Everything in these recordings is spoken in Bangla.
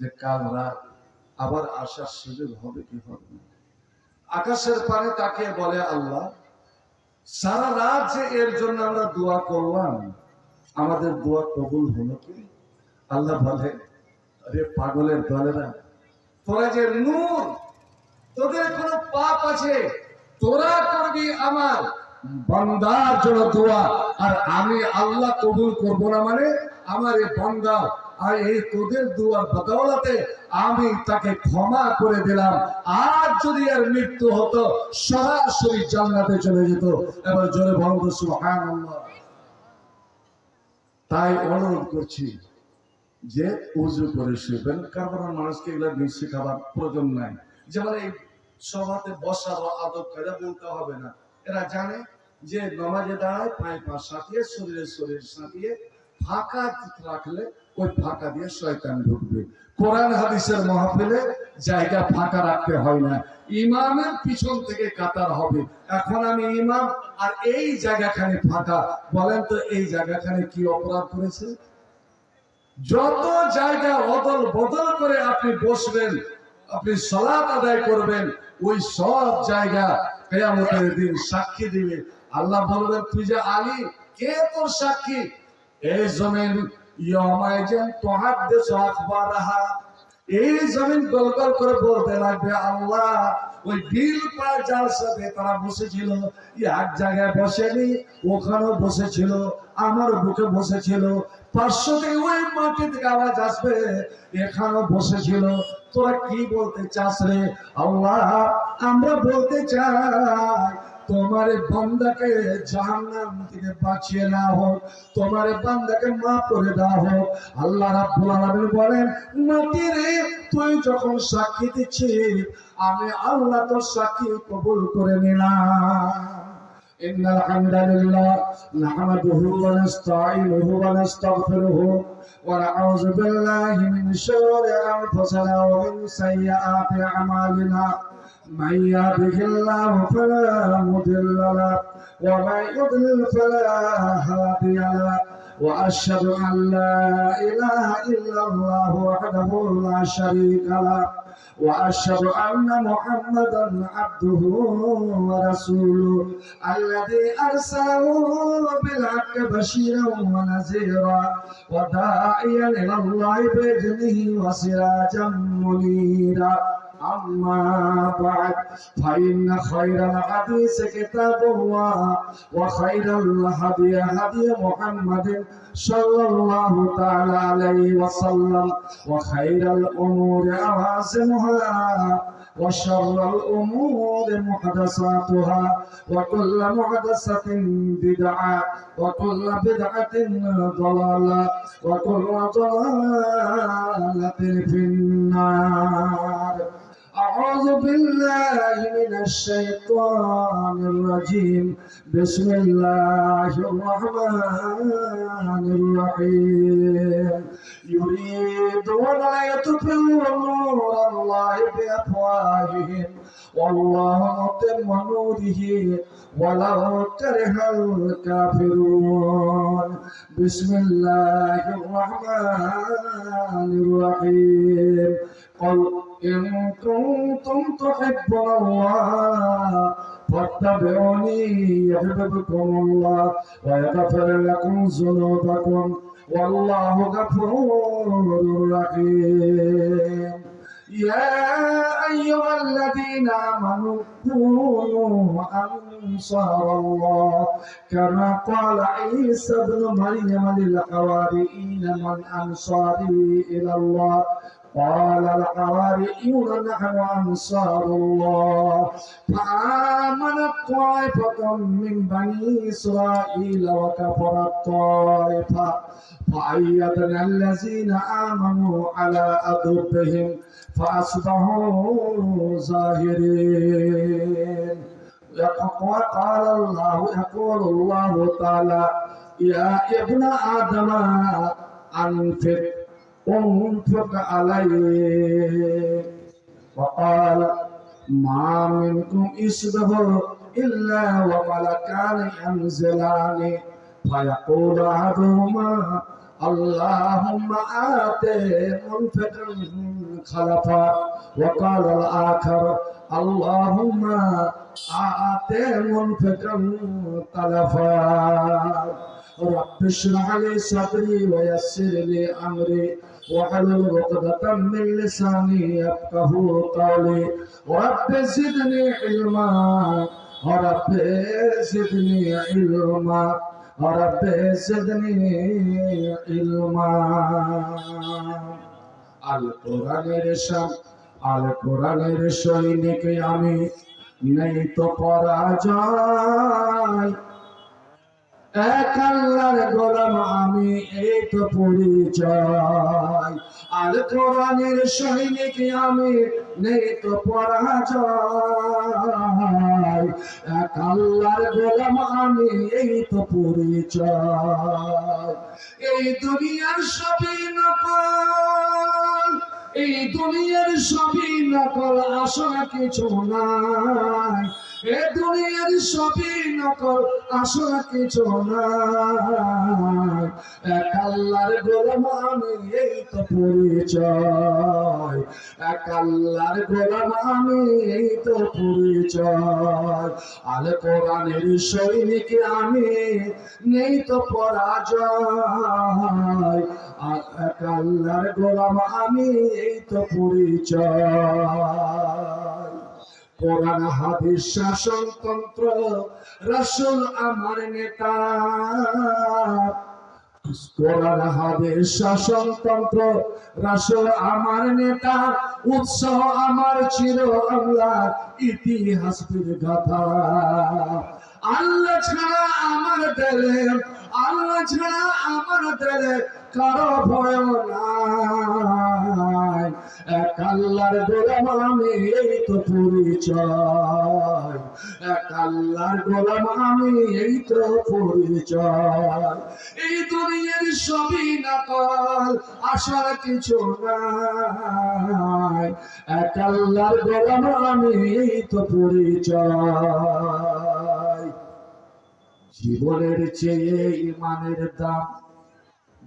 যে কাল রাত আবার আসার সুযোগ হবে কি হবে আকাশের পানে তাকে বলে আল্লাহ, সারা রাত যে এর জন্য আমরা দোয়া করলাম, আমাদের দোয়া কবুল হলো কি? আল্লাহ বলে, আরে পাগলের দলেরা, তোরা যে নূর, তোদের কোনো পাপ আছে, তোরা করবি আমার বান্দার জন্য দোয়া, আর আমি আল্লাহ কবুল করব না মানে আমার এই বান্দা আর এই তোদের দুয়ার বদৌলতে আমি তাকে ক্ষমা করে দিলাম। আর যদি এর মৃত্যু হতো, সরাসরি জান্নাতে চলে যেত। এবার জোরে বন্ধ সুবহানাল্লাহ। তাই অনুরোধ করছি যে উজু করে শুবেন, কারণ মানুষকে এগুলো মিষ্টি খাবার প্রয়োজন নাই। যেমন এই সভাতে বসার আদব কায়দা বলতে হবে না। এরা জানে যে নমাজে দাঁড়ায় পায়ে পা সাঁটিয়ে শরীরে শরীর সাঁটিয়ে ফাঁকা রাখলে ওই ফাঁকা দিয়ে শয়তান ঢুকবে। কোরআন, হাদিসের মহাফিলে জায়গা ফাঁকা রাখতে হয় না। ইমামের পিছন থেকে কাতার হবে। এখন আমি ইমাম, আর এই জায়গাখানে ফাঁকা। বলেন তো, এই জায়গাখানে কি অপরাধ করেছে? যত জায়গা অদল বদল করে আপনি বসবেন, আপনি সলাপ আদায় করবেন, ওই সব জায়গা কেয়ামতের দিন সাক্ষী দিবে। আল্লাহ বলবেন, তুই যে আলী, কে তোর সাক্ষী? এই জমিন এই জমিন করে বলতে লাগবে, আল্লাহ, ওই বিল যার সাথে তারা বসেছিল, এক জায়গায় বসেনি বসেছিল, আমার বুকে বসেছিল, পার্শ্ব থেকে ওই মাটি থেকে আওয়াজ আসবে, এখানেও বসেছিল। তোরা কি বলতে চাস রে আল্লাহ? আমরা বলতে চাই তোমার এই বান্দাকে জাহান্নাম থেকে বাঁচিয়ে না হোক তোমার এই বান্দাকে মাফ করে দেওয়া হোক আল্লাহ রাব্বুল আলামিন বলেন মাটি রে তুই যখন সাক্ষী দিচ্ছিস আমি আল্লাহ তোর সাক্ষী কবুল করে নিলাম إن الحمد لله نحمده ونستعينه ونستغفره ونعوذ بالله من شرور أنفسنا ومن سيئات أعمالنا من يهده الله فلا مضل له ومن يضلل فلا هادي له وأشهد أن لا إله إلا الله وحده لا شريك له وأشهد أن محمدا عبده ورسوله الذي أرسله بالحق بشيرا ونذيرا وداعيا إلى الله بإذنه وسراجا منيرا أما بعد فإن خير الحديث كتاب الله وخير الهدي هدي محمد صلى الله تعالى عليه وسلم. وخير الأمور أوازنها وشر الأمور محدثاتها. وكل محدثة بدعة وكل بدعة ضلالة وكل ضلالة في النار. أعوذ بالله من الشيطان الرجيم. بسم الله الرحمن الرحيم. يريدون ليطفئوا نور الله بأفواههم. والله متم نوره ولو كره الكافرون. بسم الله الرحمن الرحيم. قل إن كنتم تحبون الله فاتبعوني يحببكم الله ويغفر لكم ذنوبكم. والله غفور رحيم. يا أيها الذين آمنوا كونوا أنصار الله. كما قال عيسى ابن مريم للحواريين من أنصاري إلى الله. قال الحواريون نحن أنصار الله فآمنت طائفة من بني إسرائيل وكفرت طائفة فأيدنا الذين آمنوا على أضربهم فأصبحوا ظاهرين وقال الله يقول الله تعالى يا ابن آدم أنفق انفق عليه. وقال ما منكم إصبه إلا وملكان ينزلان. فيقول أحدهما اللهم آت منفقا خلفا. وقال الآخر اللهم آت منفقا تلفا رب اشرح لي صدري ويسر لي أمري. واحلل عقدة من لساني يفقه قولي رب زدني علما رب زدني علما رب زدني علما আল কোরআনের শাম আল কোরআনের সৈনিক আমি নেই তো পরাজয় এক গোলাম আমি এই তো পরিচয়। আল কোরআনের সৈনিক আমি নেই তো পরাজয়। এক আল্লাহর গোলাম আমি এই তো পরিচয়। এই দুনিয়ার সবই নকল। এই দুনিয়ার সবই নকল, আসলে কিছু নাই। এ দুনিয়ার সবই নকল আসলে কিছু নাই এক আল্লাহর গোলাম আমি এই তো পরিচয়। এক আল্লাহর গোলাম আমি এই তো পরিচয়। আল কোরআনের সৈনিক আমি, নেই তো পরাজয়। এক আল্লাহর গোলাম আমি, এই তো পরিচয়। কোরআন হাদিস শাসনতন্ত্র রসুল আমার নেতা। রাসূল আমার নেতা। উৎসাহ আমার চির আল্লাহ ইতিহাস গাথা। আল্লাহ ছাড়া আমার দেলে, আল্লাহ ছাড়া আমার দেলে কারও ভয় নাই। এক আল্লাহর গোলাম আমি, এই তো পরিচয়। এক আল্লাহর গোলাম আমি, এই তো পরিচয়। এই দুনিয়ার সবই নকল কিছু নাই। এক আল্লাহর গোলাম আমি, এই তো পরিচয়। জীবনের চেয়ে ইমানের দাম,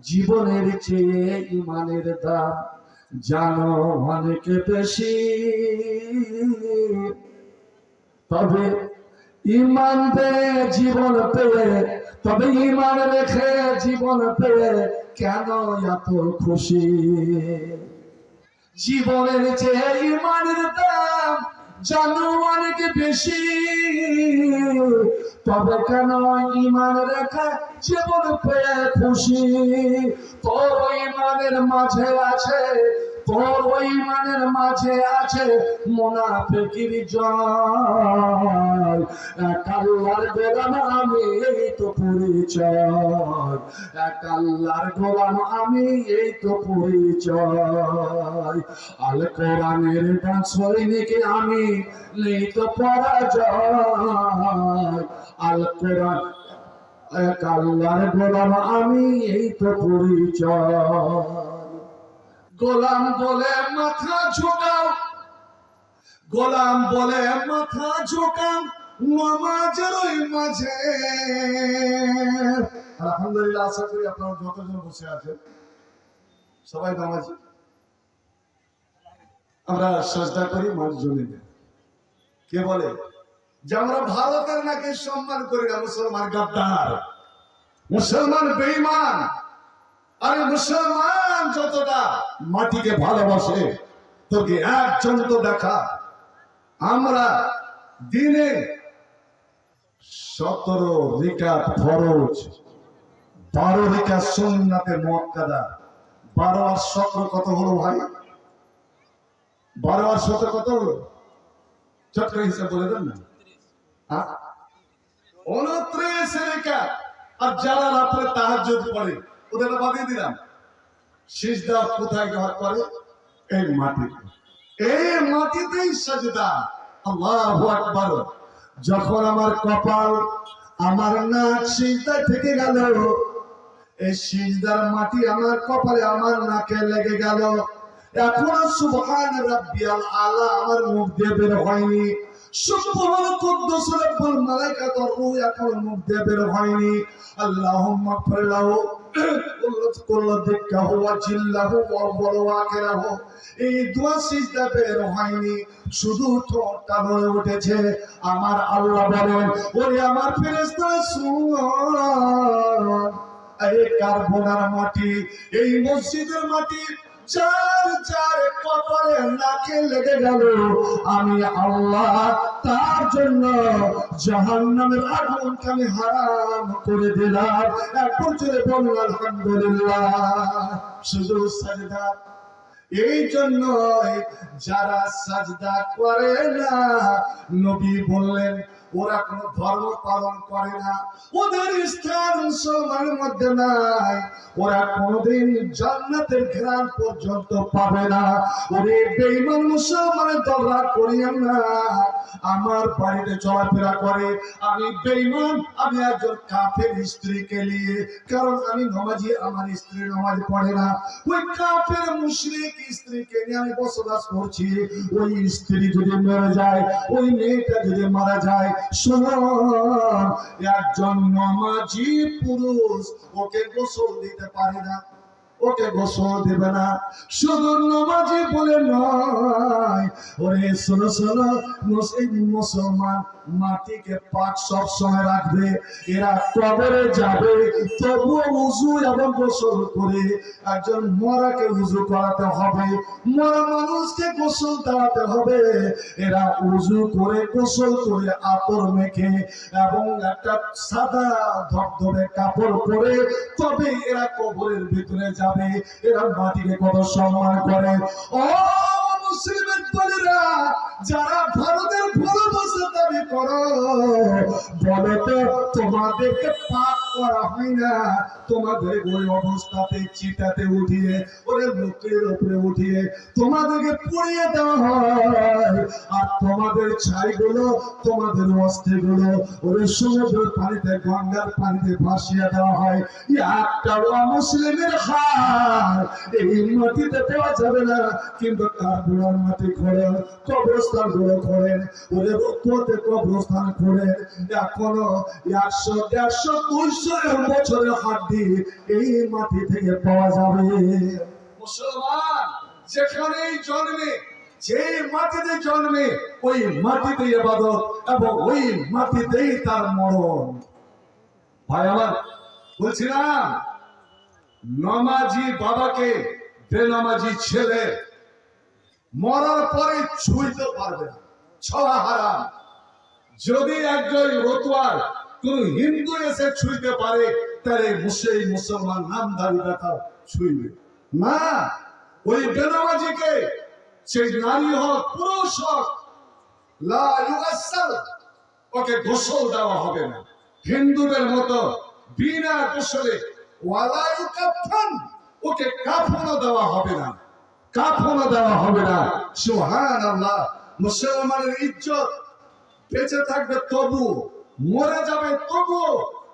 জীবনের চেয়ে ইমানের দাম। জানো অনেক বেশি তবে ইমান জীবন পেয়ে, তবে ইমান রেখে জীবন পেয়ে কেন এত খুশি? জীবনের চেয়ে ইমানের দাম জানো অনেক বেশি। তবে কেন ইমান রেখা জীবন পেয়ে খুশি? তোর ইমানের মাঝে আছে তোর ওই মানের মাঝে আছে মোনাফেকির জয়। এক আল্লাহর আমি, এই তো পরিচয়। এক আল্লাহর গোলাম আমি, এই তো পরিচয়। আল কোরআনের সৈনিক আমি, নেই তো পরাজয়। আল কোরআন, এক আল্লাহর গোলাম আমি, এই তো পরিচয়। গোলাম বলে মাথা ঝোঁকাও। গোলাম বলে মাথা ঝোঁকাও ওই মাঝে। আলহামদুলিল্লাহ, আশা করি আপনারা যতজন বসে আছেন, সবাই নামাজি আমরা সাজদা করি মানুষজনের কে বলে? যে আমরা ভারতের নাকি সম্মান করি না, মুসলমান গাদ্দার, মুসলমান বেঈমান। আরে মুসলমান যতটা মাটিকে ভালোবাসে, তোকে একজন তো দেখা। আমরা দিনে সতেরো রিকাত ফরজ, বারো রিকাত সুন্নাতে মুয়াক্কাদা। বারো আর সতেরো কত হলো ভাই? বারো আর সতেরো কত হলো? চট হিসাব বলে দেন না? উনত্রিশ রিকাত। আর যারা রাত্রে তাহাজ্জুদ পড়ে ওদের দিলাম। সিজদা কোথায় করে এই মাটিতে। এই মাটিতেই সাজদা। আল্লাহু আকবার। যখন আমার কপাল আমার নাক সিজদায় থেকে গেল, এই সিজদার মাটি আমার কপালে, আমার নাকে লেগে গেল। এখন সুবহান রাব্বিয়াল আলা আমার মুখ দিয়ে বের হয়নি। সুবহান কুদ্দুস রব্বুল মালাইকাতুর রূহ এখন মুখ দিয়ে বের হয়নি। আল্লাহুম্মা ফিরলাহু এই হয়নি শুধু উঠেছে আমার আল্লাহ বলেন ওরে আমার ফেরেশতা এই মাটি, এই মসজিদের মাটি কপালে নাকে লেগে আমি আল্লাহ তার জন্য জাহান্নামের আগুনকে আমি হারাম করে দিলাম। এখন বলুন, আলহামদুলিল্লাহ। শুধু সাজদা। এই জন্য যারা সাজদা করে না, নবী বললেন ওরা কোন ধর্ম পালন করে না। ওদের স্থান মুসলমানের মধ্যে নাই। ওরা কোনদিন জান্নাতের ঘ্রাণ পর্যন্ত পাবে না। ওরে বেঈমান মুসলমানের দরবার করিয়েন না। আমার বাড়িতে চলাফেরা করে। আমি বেঈমান, আমি একজন কাফের স্ত্রীকে নিয়ে। কারণ আমি নমাজি, আমার স্ত্রী নমাজ পড়ে না। ওই কাফের মুশরিক স্ত্রীকে নিয়ে আমি বসবাস করছি। ওই স্ত্রী যদি মারা যায়, ওই মেয়েটা যদি মারা যায় শোনো একজন নমাজি পুরুষ ওকে গোসল দিতে পারে না। ওকে গোসল দেবে না। শুধু নমাজি বলে নয়, ওরে শোনো শোনো, মুসলিম মুসলমান মাটিকে পাক সব সময় রাখবে, এরা কবরে যাবে, তবুও উজু এবং গোসল করে একজন মরাকে উজু করাতে হবে, মরা মানুষকে গোসল দেওয়াতে হবে, এরা উজু করে, গোসল করে আতর মেখে এবং একটা সাদা ধবধবে কাপড় পরে তবে এরা কবরের ভিতরে যাবে। এরা মাটিকে কত সম্মান করে? ও মুসলিমের দলেরা যারা ভারতের ভালোবাসা দাবি করো, বলে তো তোমাদেরকে পাপ করা হয় না? তোমাদের ওই অবস্থাতে চিতাতে উঠিয়ে ওরে লোকের উপরে উঠিয়ে তোমাদেরকে পুড়িয়ে দেওয়া হয়। আর তোমাদের ছাইগুলো, তোমাদের অস্থিগুলো ওরে সমুদ্রের পানিতে, গঙ্গার পানিতে ভাসিয়ে দেওয়া হয় একটা মুসলিমের হার। এই মাটিতে দেওয়া যাবে না, কিন্তু তার বুড়ার মাটি খোঁড়েন কবরস্থানগুলো খোঁড়েন ওরে রক্ততে কবরস্থান খোঁড়েন এখনও একশো, দেড়শো, দুইশো বছরের হাড্ডি এই মাটি থেকে পাওয়া যাবে। মুসলমান, যেখানেই জন্মে যে মাটিতে জন্মে, ওই মাটিতে ইবাদত এবং ওই মাটিতেই তার মরণ। ভাই আমার বলছিলাম, নমাজি বাবাকে বেনামাজি ছেলে মরার পরে ছুঁইতে পারবে না। ছড়া হারাম। যদি একজন রতুয়ার কোন হিন্দু এসে ছুঁইতে পারে তাহলে মুসলিম মুসলমান নামধারী ব্যথা ছুঁইবে। না ওই বেনামাজিকে সেই নারী হোক পুরুষ হোক ওকে গোসল দেওয়া হবে না। হিন্দুদের মতো বিনা গোসলে ওয়ালা ইউকাফফান, ওকে কাফনও দেওয়া হবে না। কাফনও দেওয়া হবে না। সুবহানাল্লাহ। মুসলমানের ইজ্জত বেঁচে থাকবে তবু, মরে যাবে তবু।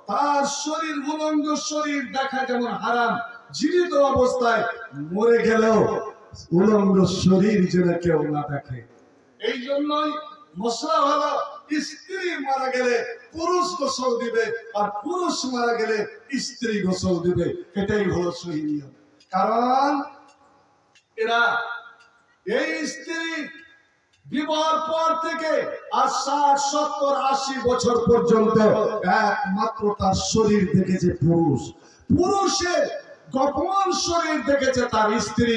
তার শরীর উলঙ্গ শরীর দেখা যেমন হারাম, জীবিত অবস্থায় মরে গেলেও উলঙ্গ শরীর যেন কেউ না দেখে। এই জন্যই মশলা হলো স্ত্রী মারা গেলে পুরুষ গোসল দিবে আর পুরুষ মারা গেলে স্ত্রী গোসল দিবে। এটাই হলো সহি কারণ এরা এই স্ত্রী বিবাহের পর থেকে আর ষাট, সত্তর, আশি বছর পর্যন্ত একমাত্র তার শরীর দেখেছে পুরুষ। পুরুষের গোপন শরীর দেখেছে তার স্ত্রী।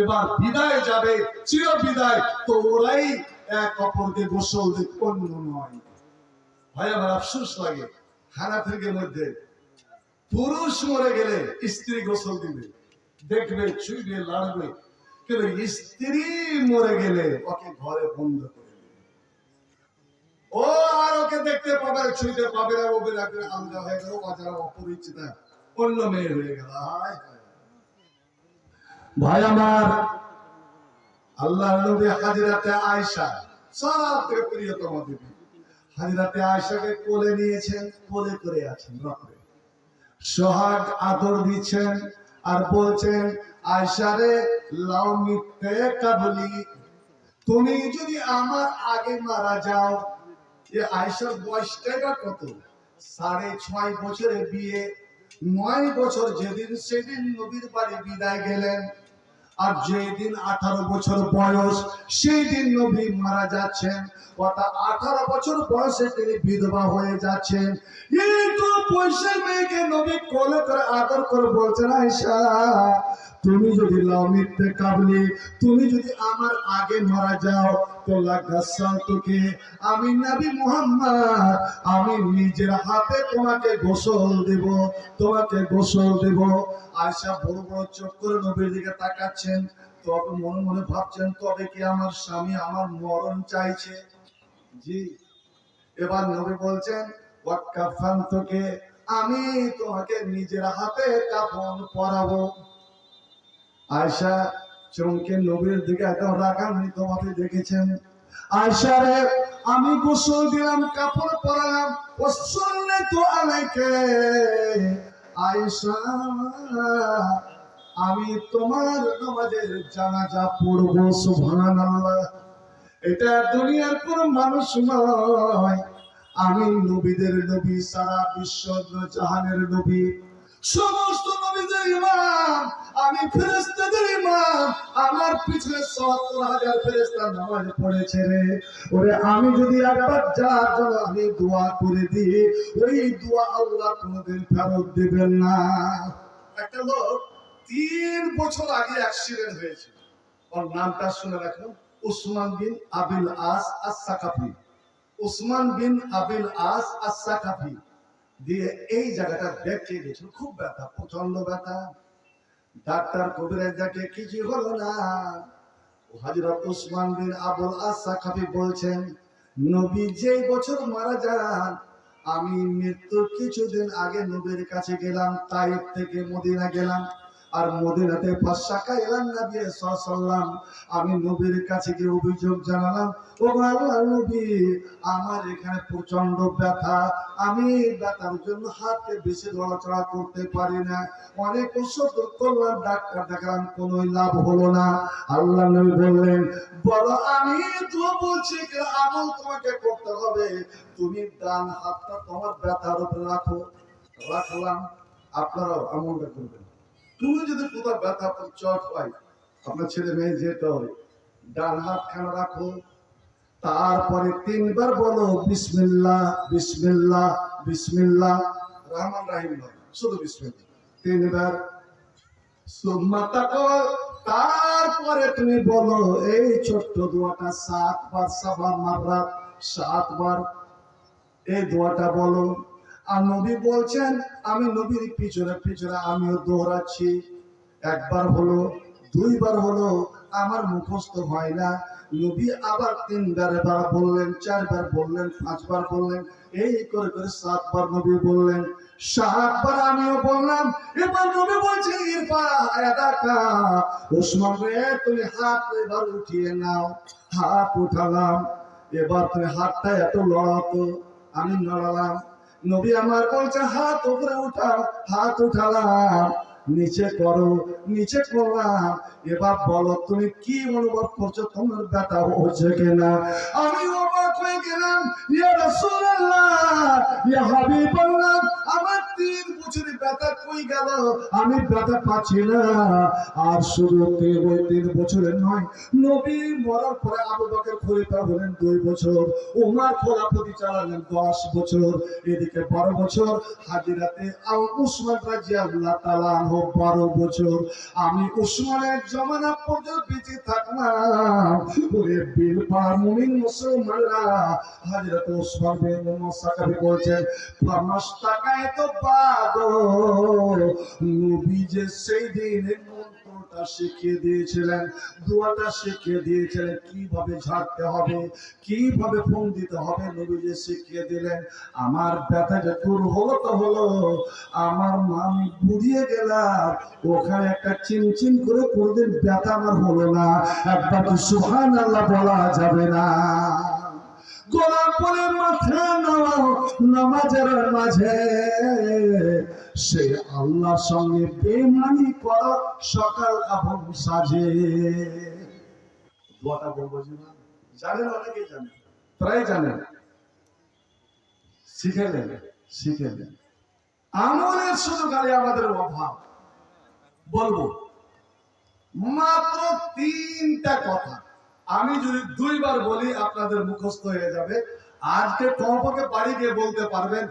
এবার বিদায় যাবে চির বিদায় তো ওরাই এক অপরকে গোসল অন্য নয়। ভাই, আমার আফসোস লাগে হানাফিকের মধ্যে। পুরুষ মরে গেলে স্ত্রী গোসল দিবে, দেখবে, ছুঁইবে, লাড়বে। স্ত্রী মরে গেলে ওকে ঘরে বন্ধ করে ও আর ওকে দেখতে পাবে না, ছুঁইতে পাবে না ও বেরাকে আলাদা হয়ে গেল যারা অপরিচিতা অন্য মেয়ে হয়ে গেল। ভাই আমার আল্লাহ নবী হাজিরাতে আয়েশা সব থেকে প্রিয়তম দেবী। হাজিরাতে আয়েশাকে কোলে নিয়েছেন কোলে করে আছেন রাত্রে সোহাগ আদর দিচ্ছেন আর বলছেন আয়সারে লাউ মিথ্যে কাবলি। তুমি যদি আমার আগে মারা যাও, এ আয়সার বয়সটা কত? সাড়ে ছয় বছরে বিয়ে, নয় বছর যেদিন সেদিন নবীর বাড়ি বিদায় গেলেন। আর যেদিন আঠারো বছর বয়স, সেই দিন নবী মারা যাচ্ছেন। অর্থাৎ আঠারো বছর বয়সে তিনি বিধবা হয়ে যাচ্ছেন। এই তো পয়সা মেয়েকে নবী কোলে করে আদর করে বলছেন আয়সা তুমি যদি লাও মিথ্যে কাবলি, তুমি যদি আমার আগে মারা যাও, তো লাগাসাল তোকে। আমি নবী মুহাম্মদ, আমি নিজের হাতে তোমাকে গোসল দেব, তোমাকে গোসল দেব। আয়সা বড় বড় চোখ করে নবীর দিকে তাকাচ্ছেন, তবে মনে মনে ভাবছেন, তবে কি আমার স্বামী আমার মরণ চাইছে? জি, এবার নবী বলছেন তোকে আমি তোমাকে নিজের হাতে কাফন পরাবো। আয়সা চমকে নবীর দিকে একদম রাগান্বিত ভাবে দেখেছেন। আয়সা রে, আমি গোসল দিলাম, কাপড় পরালাম তো আলাইকে। আয়সা আমি তোমার নামাজের জানাজা পড়ব, সুবহানাল্লাহ। এটা দুনিয়ার কোন মানুষ নয়। আমি নবীদের নবী, সারা বিশ্ব জাহানের নবী। সমস্ত নবীদের ইমাম, আমি ফেরেশতাদের ইমাম। আমার পিছনে সত্তর হাজার ফেরেশতা নামাজ পড়েছে রে। ওরে, আমি যদি একবার যার জন্য আমি দোয়া করে দিই, ওই দোয়া আল্লাহ কোনোদিন ফেরত দেবেন না। একটা লোক তিন বছর আগে অ্যাক্সিডেন্ট হয়েছে। ওর নামটা শুনে রাখুন, উসমান বিন আবিল আস আস উসমান বিন আবিল আস আস সাকাফি দিয়ে এই জায়গাটা দেখে গেছিল। খুব ব্যথা প্রচণ্ড ব্যথা। ডাক্তার কবিরাজ দেখে কিছু হলো না। হাজরত উসমান বিন আবুল আস সাকাফি বলছেন, নবী যেই বছর মারা যান, আমি মৃত্যুর কিছুদিন আগে নবীর কাছে গেলাম, তাইফ থেকে মদিনা গেলাম। আর মদিনাতে ফাঁসাকা এলাম নবী সাল্লাম আমি নবীর কাছে গিয়ে অভিযোগ জানালাম, ও আল্লাহ নবী, আমার এখানে প্রচণ্ড ব্যথা। আমি ব্যথার জন্য হাতে বেশি নড়াচড়া করতে পারি না। অনেক ওষুধ করলাম, ডাক্তার দেখালাম কোনো লাভ হলো না। আল্লাহ নবী বললেন, বলো, আমি তো বলছি আমল তোমাকে করতে হবে। তুমি ডান হাতটা তোমার ব্যথার উপরে রাখো। রাখলাম। আপনারাও আমলটা করবেন। তুমি যদি কোথাও ব্যথা, আপনার চট হয়, আপনার ছেলে মেয়ে যেতে হবে ডান হাত খানা রাখো। তারপরে তিনবার বলো, বিসমিল্লাহ বিসমিল্লাহ বিসমিল্লাহ। রহমান রাহিম শুধু বিসমিল্লাহ। তিনবার তারপরে তুমি বলো, এই ছোট্ট দোয়াটা সাতবার সাবার মাররা সাতবার। এই দোয়াটা বলো আর নবী বলছেন, আমি নবীর পিছনে পিছনে আমিও দৌড়াচ্ছি। একবার হলো, দুইবার হলো, আমার মুখস্থ হয় না। নবী আবার তিনবার বার বললেন, চারবার বললেন, পাঁচবার বললেন, এই করে করে সাতবার নবী বললেন। সাতবার আমিও বললাম, এবার নবী বলছে রে, তুমি হাত এবার উঠিয়ে নাও। হাত উঠালাম, এবার তুমি হাতটা এত লড়াতো আমি নড়ালাম। নবী আমার বলছে, হাত উপরে উঠাও, হাত উঠালাম, নিচে করো, নিচে করলাম। এবার বলো, তুমি কি অনুভব করছ? তোমার ব্যথা হচ্ছে কিনা? আমি অবাক হয়ে গেলাম আমার ব্যথা কই গেল? আমি ব্যথা পাচ্ছি না। আর শুধু ওই তিন বছরের নয়, নবী মরার পরে আবু বকর খলিফা হলেন দুই বছর, উমার খোলাপতি চালালেন দশ বছর, এদিকে বারো বছর, হাজিরাতে আল উসমান রাজিয়াল্লাহ আনহু বারো বছর। আমি উসমানের জমানা পর্যন্ত বেঁচে থাকলাম। ওরে বিল পাড়া মুমিন মুসলমানরা, হাজরত উসমান বিন মুসাকাবি বলছেন ফামাস্তাকায় তো বাদো সেই মন্ত্রটা শিখিয়ে দিয়েছিলেন, দোয়াটা শিখিয়ে দিয়েছিলেন, কীভাবে ঝাড়তে হবে, কীভাবে ফোন দিতে হবে শিখিয়ে দিলেন, আমার ব্যথা যে দূর হলো তো হলো, আমার মা আমি বুড়িয়ে গেলাম, ওখানে একটা চিনচিন করে কোনোদিন ব্যথা আমার হলো না, একবার সুহান আল্লাহ বলা যাবে না? পরে মাথা নাও নামাজের মাঝে। সে আল্লাহর সঙ্গে বেমানি সকাল সাজে। বলব যে না, জানেন অনেকেই জানেন, প্রায় জানেন। শিখে শিখে আমলের শুধু খালি আমাদের অভাব। বলব, মাত্র তিনটা কথা। আমি যদি দুইবার বলি আপনাদের মুখস্থ হয়ে যাবে। আজকে কমপক্ষে বাড়ি গিয়ে বলতে পারবেন